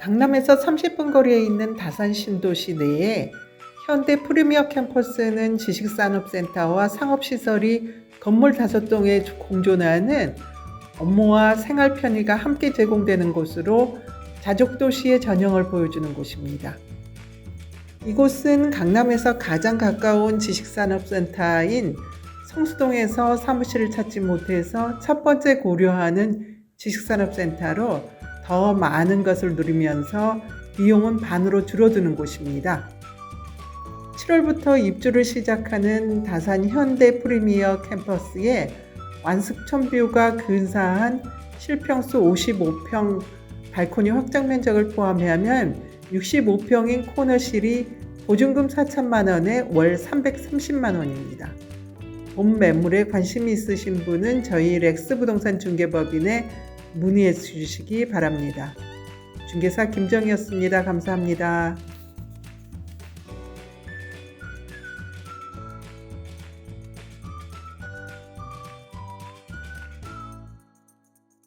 강남에서 30분 거리에 있는 다산 신도시 내에 현대 프리미어 캠퍼스는 지식산업센터와 상업시설이 건물 다섯 동에 공존하는 업무와 생활 편의가 함께 제공되는 곳으로 자족도시의 전형을 보여주는 곳입니다. 이곳은 강남에서 가장 가까운 지식산업센터인 성수동에서 사무실을 찾지 못해서 첫 번째 고려하는 지식산업센터로 더 많은 것을 누리면서 비용은 반으로 줄어드는 곳입니다. 7월부터 입주를 시작하는 다산 현대 프리미어 캠퍼스에 완숙천뷰가 근사한 실평수 55평 발코니 확장 면적을 포함하면 65평인 코너실이 보증금 4천만 원에 월 330만 원입니다. 본 매물에 관심이 있으신 분은 저희 렉스 부동산 중개법인에 문의해 주시기 바랍니다. 중개사 김정이었습니다. 감사합니다.